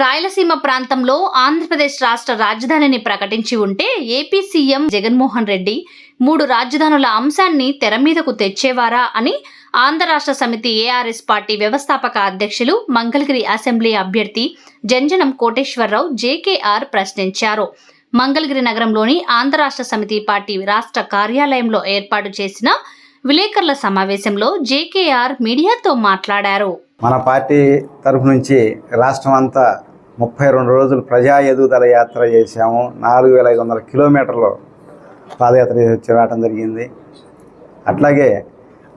రాయలసీమ ప్రాంతంలో ఆంధ్రప్రదేశ్ రాష్ట్ర రాజధానిని ప్రకటించి ఉంటే ఏపీ సీఎం జగన్మోహన్ రెడ్డి మూడు రాజధానుల అంశాన్ని తెర మీదకు తెచ్చేవారా అని ఆంధ్ర రాష్ట్ర సమితి ఏఆర్ఎస్ పార్టీ వ్యవస్థాపక అధ్యక్షులు మంగళగిరి అసెంబ్లీ అభ్యర్థి జంజనం కోటేశ్వరరావు జేకేఆర్ ప్రశ్నించారు. మంగళగిరి నగరంలోని ఆంధ్ర రాష్ట్ర సమితి పార్టీ రాష్ట్ర కార్యాలయంలో ఏర్పాటు చేసిన విలేకరుల సమావేశంలో జేకేఆర్ మీడియాతో మాట్లాడారు. మన పార్టీ తరఫు నుంచి రాష్ట్రం అంతా ముప్పై రెండు రోజులు ప్రజా ఎదుగుదల యాత్ర చేశాము. నాలుగు వేల ఐదు వందల కిలోమీటర్లు పాదయాత్ర చేసి వచ్చి జరిగింది. అట్లాగే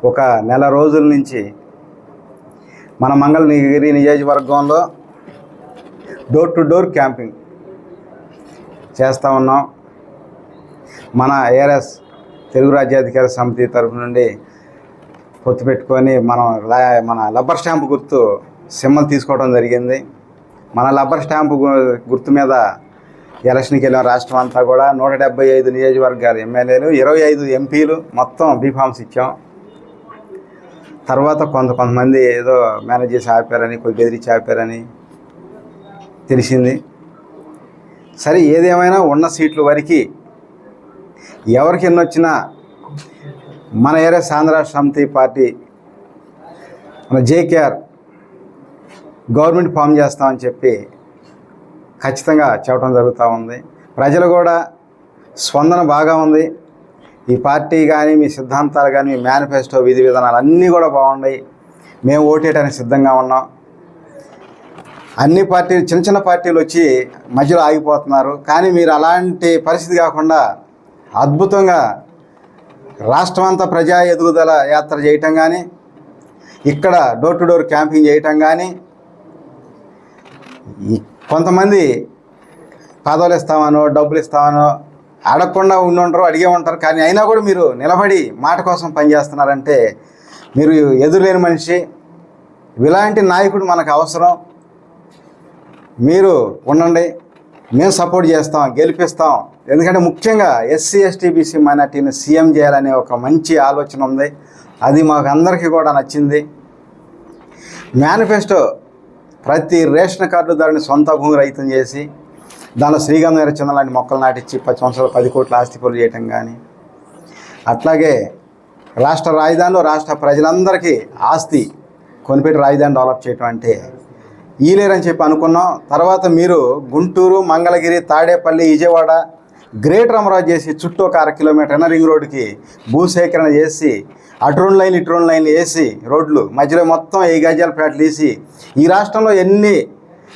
ఒక నెల రోజుల నుంచి మన మంగళగిరి నియోజకవర్గంలో డోర్ టు డోర్ క్యాంపింగ్ చేస్తూ ఉన్నాం. మన ఏఆర్ఎస్ తెలుగు రాజ్యాధికార సమితి తరఫు నుండి పొత్తు పెట్టుకొని మనం మన లబ్బర్ స్టాంపు గుర్తు సిమ్మలు తీసుకోవడం జరిగింది. మన లబ్బర్ స్టాంపు గుర్తు మీద ఎలక్షన్కి వెళ్ళిన రాష్ట్రం అంతా కూడా నూట డెబ్బై ఐదు నియోజకవర్గాలు ఎమ్మెల్యేలు ఇరవై ఐదు ఎంపీలు మొత్తం బీఫామ్స్ ఇచ్చాం. తర్వాత కొంత కొంతమంది ఏదో మేనేజ్ చేసి ఆపారని కొద్ది బెదిరించి ఆపారని తెలిసింది. సరే ఏదేమైనా ఉన్న సీట్ల వరకు ఎవరికి ఎన్ని వచ్చినా మన ఏరియా సాంధ్ర సమితి పార్టీ మన జేకేఆర్ గవర్నమెంట్ ఫామ్ చేస్తామని చెప్పి ఖచ్చితంగా చెప్పడం జరుగుతూ ఉంది. ప్రజలు కూడా స్పందన బాగా ఉంది. ఈ పార్టీ కానీ మీ సిద్ధాంతాలు కానీ మీ మేనిఫెస్టో విధి విధానాలు అన్నీ కూడా బాగున్నాయి. మేము ఓటేయడానికి సిద్ధంగా ఉన్నాం. అన్ని పార్టీలు చిన్న చిన్న పార్టీలు వచ్చి మధ్యలో ఆగిపోతున్నారు. కానీ మీరు అలాంటి పరిస్థితి కాకుండా అద్భుతంగా రాష్ట్రం అంతా ప్రజా ఎదుగుదల యాత్ర చేయటం కానీ ఇక్కడ డోర్ టు డోర్ క్యాంపింగ్ చేయటం కానీ కొంతమంది పదవులు ఇస్తామనో డబ్బులు ఇస్తామనో అడగకుండా ఉండుంటారు అడిగే ఉంటారు. కానీ అయినా కూడా మీరు నిలబడి మాట కోసం పనిచేస్తున్నారంటే మీరు ఎదురులేని మనిషి. ఇలాంటి నాయకుడు మనకు అవసరం. మీరు ఉండండి. మేము సపోర్ట్ చేస్తాం గెలిపిస్తాం. ఎందుకంటే ముఖ్యంగా ఎస్సీ ఎస్టీ బీసీ మైనార్టీని సీఎం చేయాలనే ఒక మంచి ఆలోచన ఉంది. అది మాకు అందరికీ కూడా నచ్చింది. మేనిఫెస్టో ప్రతి రేషన్ కార్డు కార్డుదారుని సొంత భూమి రైతం చేసి దానిలో శ్రీగంధ చంద్ర లాంటి మొక్కలు నాటించి పది సంవత్సరాలు పది కోట్ల ఆస్తి పనులు చేయటం కానీ అట్లాగే రాష్ట్ర రాజధానిలో రాష్ట్ర ప్రజలందరికీ ఆస్తి కొనిపెట్టి రాజధాని డెవలప్ చేయటం అంటే ఈలేరని చెప్పి అనుకున్నాం. తర్వాత మీరు గుంటూరు మంగళగిరి తాడేపల్లి విజయవాడ గ్రేటర్ అమరావతి చేసి చుట్టూ ఒక అర కిలోమీటర్ రింగ్ రోడ్డుకి భూసేకరణ చేసి అటు లైన్ లైన్లు లైన్లు వేసి రోడ్లు మధ్యలో మొత్తం ఏ గజాల ప్లాట్లు వేసి ఈ రాష్ట్రంలో ఎన్ని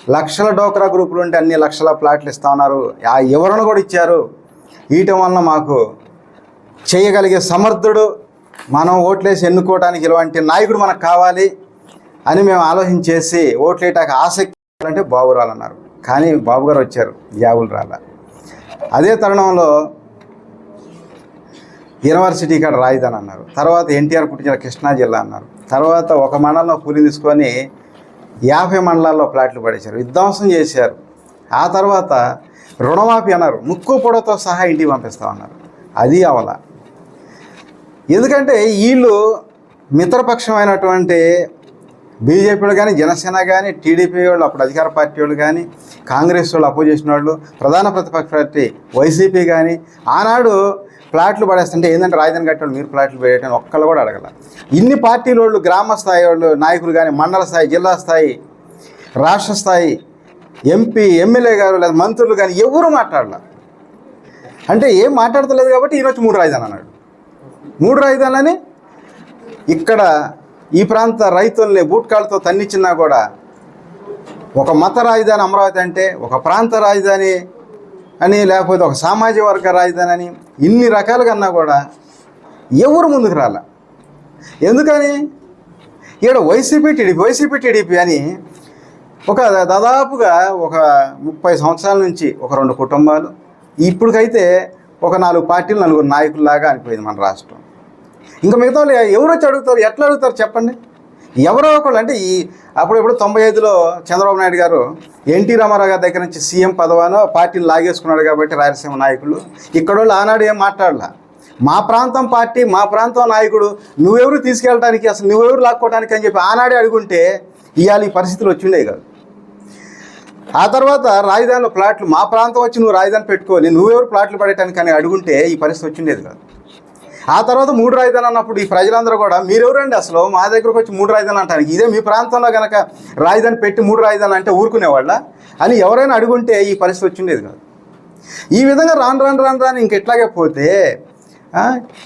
లక్షల డోక్రా గ్రూపులు ఉంటే అన్ని లక్షల ప్లాట్లు ఇస్తా ఉన్నారు. ఆ వివరణ కూడా ఇచ్చారు. ఇయటం వలన మాకు చేయగలిగే సమర్థుడు మనం ఓట్లేసి ఎన్నుకోవడానికి ఇలాంటి నాయకుడు మనకు కావాలి అని మేము ఆలోచించేసి ఓట్లేటాక ఆసక్తి అంటే బాబు రాలన్నారు. కానీ బాబు గారు వచ్చారు జాబులు రాల. అదే తరుణంలో యూనివర్సిటీ ఇక్కడ రాయిదని అన్నారు. తర్వాత ఎన్టీఆర్ పుట్టిన కృష్ణా జిల్లా అన్నారు. తర్వాత ఒక మండలంలో కూలి తీసుకొని యాభై మండలాల్లో ప్లాట్లు పడేశారు. విధ్వంసం చేశారు. ఆ తర్వాత రుణమాఫీ అన్నారు. ముక్కు పొడవతో సహా ఇంటికి పంపిస్తామన్నారు అది అవల. ఎందుకంటే వీళ్ళు మిత్రపక్షమైనటువంటి బీజేపీలు కానీ జనసేన కానీ టీడీపీ వాళ్ళు అప్పుడు అధికార పార్టీ వాళ్ళు కానీ కాంగ్రెస్ వాళ్ళు అపోజిషన్ వాళ్ళు ప్రధాన ప్రతిపక్ష పార్టీ వైసీపీ కానీ ఆనాడు ప్లాట్లు పడేస్తుంటే ఏంటంటే రాజధాని కట్టే వాళ్ళు మీరు ప్లాట్లు పెట్టని ఒక్కళ్ళు కూడా అడగల. ఇన్ని పార్టీల వాళ్ళు గ్రామ స్థాయి వాళ్ళు నాయకులు కానీ మండల స్థాయి జిల్లా స్థాయి రాష్ట్ర స్థాయి ఎంపీ ఎమ్మెల్యే గారు లేదా మంత్రులు కానీ ఎవరు మాట్లాడలే. అంటే ఏం మాట్లాడతలేదు కాబట్టి ఈరోజు మూడు రాజధాని అన్నాడు. మూడు రాజధానులని ఇక్కడ ఈ ప్రాంత రైతుల్ని బూట్కాళ్ళతో తన్నిచ్చినా కూడా ఒక మత రాజధాని అమరావతి అంటే ఒక ప్రాంత రాజధాని అని లేకపోతే ఒక సామాజిక వర్గ రాజధాని అని ఇన్ని రకాలుగా అన్నా కూడా ఎవరు ముందుకు రాల? ఎందుకని? ఇక్కడ వైసీపీ టీడీపీ వైసీపీ టీడీపీ అని ఒక దాదాపుగా ఒక ముప్పై సంవత్సరాల నుంచి ఒక రెండు కుటుంబాలు ఇప్పటికైతే ఒక నాలుగు పార్టీలు నలుగురు నాయకుల్లాగా అనిపోయింది మన రాష్ట్రం. ఇంకా మిగతా వాళ్ళు ఎవరు వచ్చి అడుగుతారు? ఎట్లా అడుగుతారు చెప్పండి? ఎవరో ఒకళ్ళు అంటే ఈ అప్పుడు ఇప్పుడు తొంభై ఐదులో చంద్రబాబు నాయుడు గారు ఎన్టీ రామారావు గారి దగ్గర నుంచి సీఎం పదవానో పార్టీని లాగేసుకున్నాడు కాబట్టి రాయలసీమ నాయకులు. ఇక్కడ వాళ్ళు ఆనాడు ఏం మాట్లాడలా? మా ప్రాంతం పార్టీ మా ప్రాంతం నాయకుడు నువ్వెవరు తీసుకెళ్ళడానికి అసలు నువ్వెవరు లాక్కోవడానికి అని చెప్పి ఆనాడే అడుగుంటే ఇవాళ ఈ పరిస్థితులు వచ్చిండే కాదు. ఆ తర్వాత రాజధానిలో ప్లాట్లు మా ప్రాంతం వచ్చి నువ్వు రాజధాని పెట్టుకొని నువ్వెవరు ప్లాట్లు పడేటానికి అని అడుగుంటే ఈ పరిస్థితి వచ్చిండేది కాదు. ఆ తర్వాత మూడు రాజధానులు అన్నప్పుడు ఈ ప్రజలందరూ కూడా మీరెవరండి అసలు? మా దగ్గరకు వచ్చి మూడు రాజధానులు అంటానికి ఇదే మీ ప్రాంతంలో కనుక రాజధాని పెట్టి మూడు రాజధానులు అంటే ఊరుకునేవాళ్ళ? అని ఎవరైనా అడుగుంటే ఈ పరిస్థితి వచ్చిండేది కాదు. ఈ విధంగా రాను రాను రాను రాను ఇంకెట్లాగే పోతే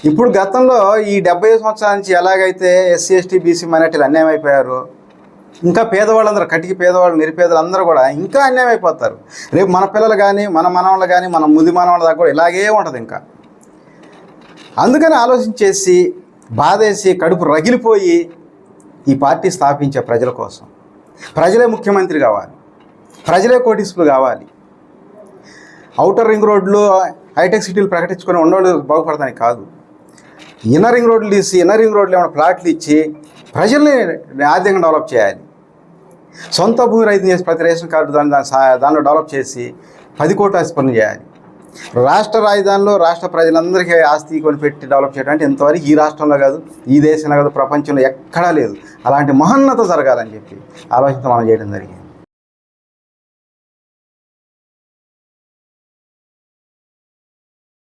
ఇప్పుడు గతంలో ఈ డెబ్బై సంవత్సరాల నుంచి ఎలాగైతే ఎస్సీ ఎస్టీ బీసీ మైనార్టీలు అన్యాయం అయిపోయారు ఇంకా పేదవాళ్ళందరూ కటికి పేదవాళ్ళు నిరుపేదలు అందరూ కూడా ఇంకా అన్యాయం అయిపోతారు. రేపు మన పిల్లలు కానీ మన మనవాళ్ళు కానీ మన ముది మనవాళ్ళ దాకా కూడా ఇలాగే ఉంటుంది ఇంకా. అందుకని ఆలోచించేసి బాధేసి కడుపు రగిలిపోయి ఈ పార్టీ స్థాపించే ప్రజల కోసం. ప్రజలే ముఖ్యమంత్రి కావాలి. ప్రజలే కోటీసులు కావాలి. అవుటర్ రింగ్ రోడ్లు హైటెక్ సిటీలు ప్రకటించుకొని ఉన్నవాళ్ళు బాగుపడతానికి కాదు. ఇన్నర్ రింగ్ రోడ్లు తీసి ఇన్నర్ రింగ్ రోడ్లు ఏమైనా ప్లాట్లు ఇచ్చి ప్రజల్ని ఆర్థికంగా డెవలప్ చేయాలి. సొంత భూమి రైతు చేసి ప్రతి రేషన్ కార్డు దాన్ని దాని సా- దానిలో డెవలప్ చేసి పది కోట్ల ఆస్తి చేయాలి. రాష్ట్ర రాజధానిలో రాష్ట్ర ప్రజలందరికీ ఆస్తి కొనిపెట్టి డెవలప్ చేయడం అంటే ఇంతవరకు ఈ రాష్ట్రంలో కాదు ఈ దేశంలో కాదు ప్రపంచంలో ఎక్కడా లేదు. అలాంటి మహోన్నత జరగాలని చెప్పి ఆలోచన మనం చేయడం జరిగింది.